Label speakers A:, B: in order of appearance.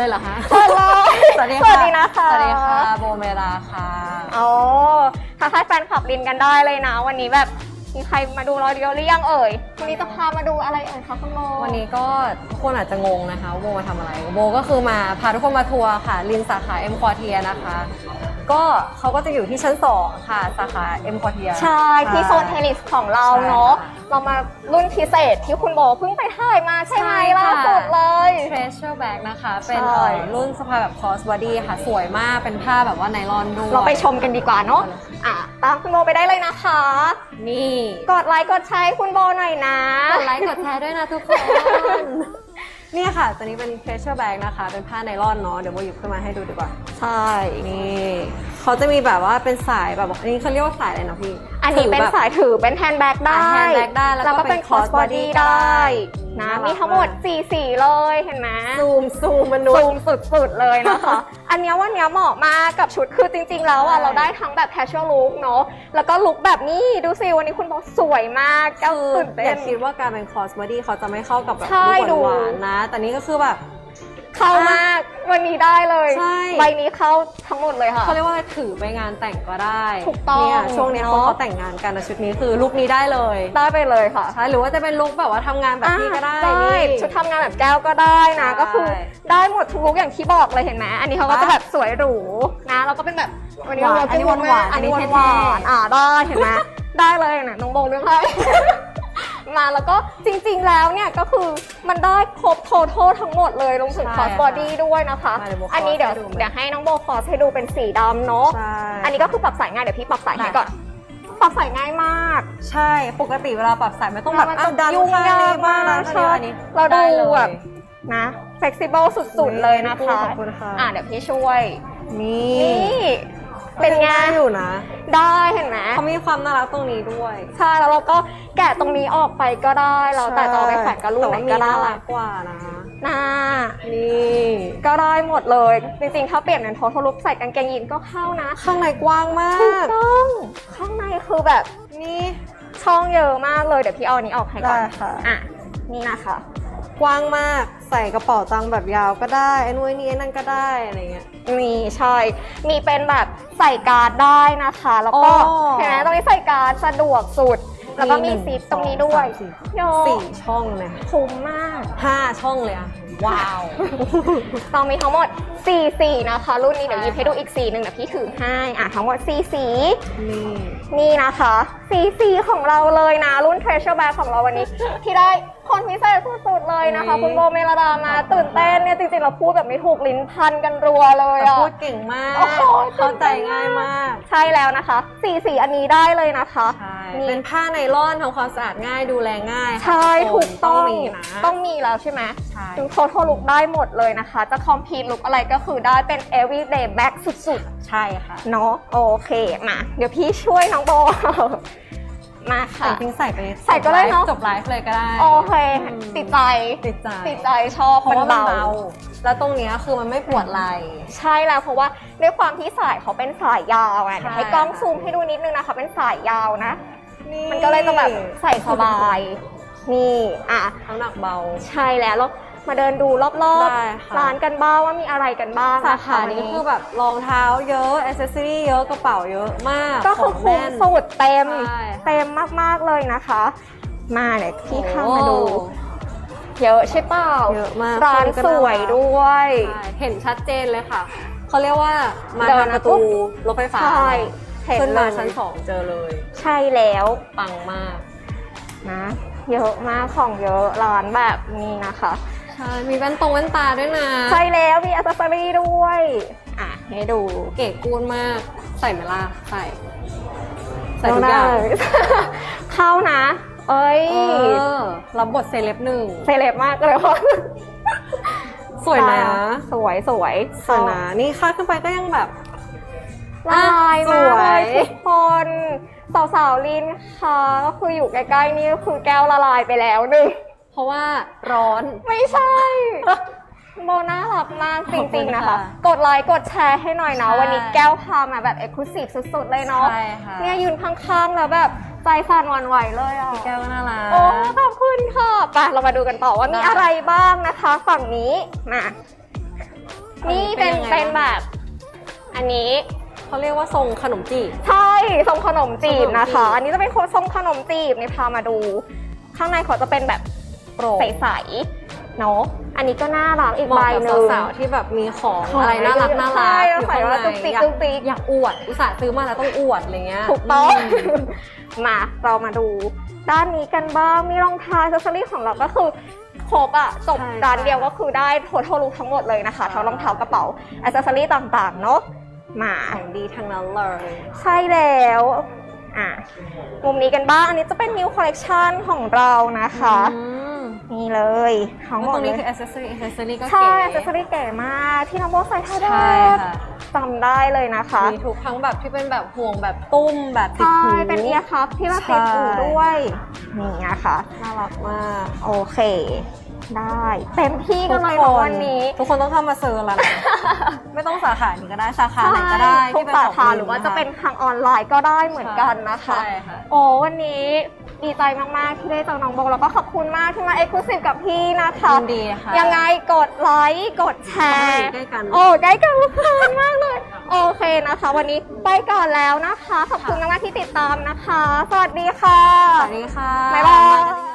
A: ชิญเลยเหรอคะ
B: เปิดเลย
A: สวัสดี
B: ส
A: ค่ะ
B: วัสดีนะคะ
A: สวัสดีค่ะโบเมลาค่ะ
B: อ๋อทักทายแฟนคลับลินกันได้เลยนะ วันนี้แบบมีใครมาดูเราเดียวหรือยังเอ่ย วันนี้จะพามาดูอะไรเอ่ยคะคุณโม
A: วันนี้ก็ทุกคนอาจจะงงนะคะว่าโบมาทำอะไรโบก็คือมาพาทุกคนมาทัวร์ค่ะลินสาขาเอ็มควอเทียนะคะ ก็เขาก็จะอยู่ที่ชั้น 2 ค่ะ สาขาเอ็มควอเทีย
B: ใช่ที่โซนเทนนิสของเราเนาะเรามารุ่นพิเศษที่คุณโบเพิ่งไปถ่ายมาใช่ไหมล่าสุดเลย
A: เทรเชอร์แบ็กนะคะ เป็น
B: ใช่
A: เอ่อรุ่นสะพายแบบคอสบอดี้ค่ะ สวยมากเป็นผ้าแบบว่าไนลอนด้วย
B: เราไปชมกันดีกว่าเนาะอะตามคุณโบไปได้เลยนะคะ
A: นี่
B: กดไลค์กดแชร์ให้คุณโบหน่อยนะ
A: กดไลค์กดแชร์ด้วยนะทุกคน เนี่ยค่ะ ตัวนี้เป็น pressure bag นะคะ เป็นผ้าไนลอนเนาะ เดี๋ยวโมหยิบขึ้นมาให้ดูดีกว่า
B: ใช่
A: นี่ เขาจะมีแบบว่าเป็นสายแบบว่าอันนี้เขาเรียกว่าสายอะไรนะพี่
B: อันนี้เป็น
A: ถืแบบ
B: สายถือเป็นแฮนด์แบ็กได้
A: อ่า handbag ได้ แล้วก็
B: ก็เป็น
A: เป็น
B: คอสบอ
A: crossbody
B: ดี้
A: ได้
B: ได้นะ
A: น่ารัก
B: มีทั้งหมด
A: มาก
B: 4สีเลยเห็นไหม
A: ซูมซูมมันดู
B: ซูมสุดๆเลยนะคะ อันเนี้ยวันเนี้ยเหมาะมากกับชุดคือจริง ๆ แล้วอะ
A: ใช่
B: เราได้ทั้งแบบ casual look เนาะแล้วก็ลุคแบบนี้ดูสิวันนี้คุณบอกสวยมากแก้ว
A: คือ
B: ตื่นเต้
A: อย่านคิดว่าการเป็น cross body เขาจะไม่เข้ากับแบบ
B: ใช่
A: ลู
B: ดู
A: กหวานๆนะ แต่นี่ก็คือแบบ
B: เข้ามาก วันนี้ได้เลย
A: ใช่
B: ใบนี้เข้าทั้งหมดเลยค่ะ
A: เขาเรียกว่าอะไรถือไปงานแต่งก็ได้
B: ถูกต้อง
A: เนี่ยช่วงนี้เขา
B: เนอะ
A: เขาแต่งงานกันแต่ชุดนี้คือลุคนี้ได้เลย
B: ได้ไปเลยค่ะ
A: ใช่หรือว่าจะเป็นลุคแบบว่าทำงานแบบพี่ก็ได้
B: อ่า
A: นี่
B: ชุดทำงานแบบแก้วก็ได้นะ
A: ใช่
B: ก็คือได้หมดทุกลุกอย่างที่บอกเลยเห็นไหมอันนี้เขาก็จะแบบสวยหรูนะแล้วก็เป็นแบบวันนี้
A: หวาน
B: เรา
A: อันนี้หวานๆ
B: อันนี้
A: อันนี้
B: หวาน
A: เท่
B: ห
A: ๆ
B: วานๆอ่าได้เห็นไหมได้เลยนะน้องโบเรื่องให้มา แล้วก็จริงๆแล้วเนี่ยก็คือมันได้ครบโทททั้งหมดเลยรวมถึง
A: ใช่
B: คอสบอดี้
A: ค่ะ
B: ด้วยนะคะ
A: มาเดี๋ยวโบ
B: อันนี้เดี๋ยว
A: ขอให้ดูไหม
B: เดี๋ยวให้น้องโบคอสให้ดูเป็นสีดำเนาะ
A: ใช่
B: อันนี้ก็คือปรับสายง่ายเดี๋ยวพี่ปรับสายให้
A: ได้
B: ก่อน ปรับสายง่ายมาก
A: ใช่ ปกติเวลาปรับสายไม่ต้องแบบ
B: มัน
A: อ้าวดัน
B: ยุ่ง
A: ข้าง
B: ยา
A: นี้
B: ก
A: บ้ามา
B: งก
A: ข้าง
B: ใช่
A: นี้อันนี้
B: เราดู
A: ได้เลย
B: แบบ นะ flexible สุดๆเลยนะคะ
A: ขอบคุณค่ะ
B: อะเดี๋ยวพี่ช่วย
A: นี่
B: นี่ เป็นไง
A: ด้อยู่นะ
B: ได้เห็นไหม
A: เขามีความน่ารักตรงนี้ด้วย
B: ใช่แล้วเราก็แกะตรงนี้ออกไปก็ได้เราแต่จะเอาไปแขวนกับลูกไหนก็
A: แต่ว่ามี
B: ได้
A: น่ารักกว่านะ
B: นะ
A: นี่
B: ก็ได้หมดเลย จริงๆ ถ้าเปลี่ยนเป็นโททลุกใส่กางเกงยีนก็เข้านะ
A: ข้างในกว้างมา
B: ถูก
A: ก
B: ต้องข้างในคือแบบ
A: นี่
B: ช่องเยอะมากเลยเดี๋ยวพี่เอาอันนี้ออกให้ก่อน
A: ได้ค่ะ
B: อะนี่นะคะ
A: กว้างมากใส่กระเป๋าตังค์แบบยาวก็ได้ไอ้นู่นไอ้นี่ไอ้นั่นก็ได้อะไรเงี้ย
B: มี ใช่ มีเป็นแบบใส่การ์ดได้นะคะ แล้วก็
A: อ๋อ
B: เห็นไหมตรงนี้ใส่การ์ดสะดวกสุด แล้วก็มี
A: หนึ่ง
B: ซิปตรงนี้ด้วย
A: สองสามสี่
B: โย
A: สี่ช่องเลย
B: คุ้มมาก
A: ห้าช่องเลยอะว้าว
B: เรามีทั้งหมด 4 สีนะคะ รุ่นนี้เดี๋ยว
A: ใช่
B: หยิบให้ดูอีกสีหนึ่งเดี๋ยวพี่ถือให้อะทั้งหมด 4 สี
A: นี่
B: นี่นะคะ สีสีของเราเลยนะ รุ่น Treasure Bag ของเราวันนี้ ที่ได้ คนพิเศษสุดๆเลยนะคะ คุณโบเมลดามา ตื่นเต้นเนี่ยจริงๆเราพูดแบบไม่ถูกลิ้นพันกันรัวเลย
A: แต่
B: อะ
A: พูดเก่งมาก
B: โอ้โห
A: เข้าใจง่ายมาก
B: ใช่แล้วนะคะ สีสีอันนี้ได้เลยนะคะ
A: ใช่
B: นี่
A: เป็นผ้าไนล่อนทำความสะอาดง่ายดูแลง่ายค่ะ
B: ใช่
A: ทุ
B: ถู
A: คน
B: กต้อง
A: มีนะ
B: ต้องมีแล้วใช่ไหม
A: ใช่
B: ถึงโททลุกได้หมดเลยนะคะ จะคอมพีทลุกอะไรก็คือได้เป็น everyday bag สุด
A: ใช่ค่ะ
B: ๆเนาะโอเคมาเดี๋ยวพี่ช่วยน้องโบ มา
A: แต่
B: ค่ะ
A: จริงๆใส่ไป
B: ใส่ก็ได้เนอะ
A: จบไลฟ์เลยก็ได้
B: โอเค
A: อืม
B: ติดใจ
A: ติดใจ
B: ติดใจชอบ
A: เพราะว่ามัน
B: เบา
A: เบาแล้วตรงเนี้ยคือมันไม่ปวดไหล่
B: ใช่แล้วเพราะว่าด้วยความที่สายเขาเป็นสายยาวอะ
A: ใช่
B: เดี๋ยวให้กล้องซูมให้ดูนิดนึงนะคะเป็นสายยาวนะ
A: นี่
B: มันก็เลยจะแบบใส่สบาย นี่อะ
A: น้ำหนักเบา
B: ใช่แล้วแล้ว มาเดินดูรอบ
A: ได้ค่ะ
B: ๆร้านกันบ้างว่ามีอะไรกันบ้าง
A: สาะะขานี้ก็คือแบบรองเท้าเยอะอ c เซสซอรี่เยอะกระเป๋าเยอะมาก
B: ก็คือ
A: ข
B: คุ้
A: ง
B: ม
A: แน่น
B: สูตรเต็ม
A: ใช่
B: เต็มมากๆเลยนะคะ มาเนี่ยพี่ข้ามมาดู
A: โอ้
B: เยอะใช่เปล่า
A: เยอะมาก
B: ร้านสวยด้วย
A: ใช่เห็นชัดเจนเลยค่ะ เขาเรียกว่ามา
B: เดิ
A: ทานง
B: มา
A: ประ
B: ปุ๊
A: ตู
B: บ
A: รถไฟฟ้า
B: ใช่เห็น
A: ขึ้น
B: เล
A: มายชั้นสองเจอเลย
B: ใช่แล้ว
A: ปังมาก
B: นะเยอะมากของเยอะร้านแบบนี้นะคะ
A: ใช่ มีแว่นตรงแว่นตาด้วยนะ
B: ใช่แล้วมีอัซเซอรี่ด้วย อะ ให้ดู
A: เก๋กูนมาก ใส่ไหมล่ะใส่ ใส่ทุกอย่าง
B: ได้เข้านะ เอ้ย
A: เออรับบทเซเลบหนึ่ง
B: เซเลบมากเลยว่า
A: สวยนะ
B: สวยสวย
A: สวยนะ นี่ค่าดขึ้นไปก็ยังแบบ
B: ละลาย
A: ส
B: มาก
A: วย
B: เลยทุกคนสาวๆลินค่ะก็คืออยู่ใกล้ๆนี่ก็คือแก้วละลายไปแล้วหนึ่ง
A: เพ ราะว่าร้อน
B: ไม่ใช่ โมน่ารักมากจริงๆนะคะ
A: ขอบคุณค่ะ
B: กดไลค์กดแชร์ให้หน่อยนะ
A: ใช่
B: วันนี้แก้วพามาแบบเอกลุศิสุดๆเลยเนาะ
A: ใช่ค่ะ
B: เนี่ยยืนข้างๆแล้วแบบใจสั่นหวั่นไหวเลยอะ
A: แก้วก็น่ารัก
B: โอ้ขอบคุณค่ะไปเรามาดูกันต่อว่ามี
A: ได้
B: อะไรบ้างนะคะ ฝั่งนี้มานี่เป็น
A: ยังไง
B: เป็นแบบ อันนี้
A: เขาเรียกว่าทรงขนมจีบ
B: ใช่ทรงขนมจีบนะคะ
A: ขนมจีบ
B: อันนี้จะเป็นทรงขนมจีบนี่พามาดู ข้างในเขาจะเป็นแบบ
A: โปร่ง
B: ใสๆเนาะอันนี้ก็น่ารักอีก
A: เหมาะ
B: ใบ
A: กับ
B: หนึ่ง
A: สาวๆที่แบบมีของ
B: ของ
A: อะไรน่ารักน่ารั
B: ใช่
A: ก
B: แล้วใส่ว่าจุกจิก
A: อยา
B: จุกจิก
A: อยากอวดอุตส่าห์ซื้อมาแล้วต้องอวดอะไรเงี้ย
B: ถูกต้อง
A: ม
B: มาเรามาดู ด้านนี้กันบ้าง มีรองเท้าเซสซอรี่ของเราก็คือครบอะจบ
A: ใช่
B: ร้าน
A: ค่ะ
B: เดียวก็คือได้ท t a l ลุกทั้งหมดเลยนะคะ
A: ค่ะ
B: ทั้งรองเท้ากระเป๋าอ c เซสซอรี่ต่างๆ เนาะมา
A: ของดีทั้งนั้นเลย
B: ใช่แล้ว อะ มุมนี้กันบ้าง อันนี้จะเป็น new collection ของเรานะคะ
A: อืม
B: นี่เลยทั้งหม
A: ต
B: ด
A: รง
B: เล
A: นี้
B: ย
A: คือ accessory accessory ก็
B: ใช่
A: เก๋
B: อ c เซสซอรี่เก๋มากที่น้องโบใส่ท่าแด
A: ใช่
B: ด
A: ค่ะ
B: จำได้เลยนะคะ
A: มีทุกทั้งแบบที่เป็นแบบห่วงแบบตุ้มแบบติด
B: ใช่
A: หู
B: เป็นเอียร์คัพที่มาติดหู
A: ใช่
B: ด้วย นี่นะคะ
A: น่ารักมาก
B: โอเค ได้เต็มที่กันเลยนะวันนี้
A: ทุกคนต้องเข้ามาซื้อแล้วนะไม่ต้องสาขานี้ก็ได้สาขาไหนก็ได้
B: ทุ
A: ที่
B: ก
A: เป็น
B: สา
A: ของ
B: ขา
A: ดี
B: หรือว่า
A: ค
B: จะเป็นทางออนไลน์ก็ได้เหมือนกันนะคะ
A: ใช่ค่ะ
B: โอ้วันนี้ ดีใจมาก ๆ ที่ได้เจอน้องโบแล้วก็ขอบคุณมากที่มาเอ็กซ์คลูซีฟกับพี่นะคะ
A: ยินดีค่ะ
B: ยังไงกดไลค์กดแชร์
A: ใกล้กัน
B: โอ้ใกล้กันมากมากเลย โอเคนะคะ วันนี้ไปก่อนแล้วนะคะ ขอบคุณมาก ๆ ที่ติดตามนะคะ สวัสดีค่ะ
A: สวัสดีค่ะ
B: บ๊ายบาย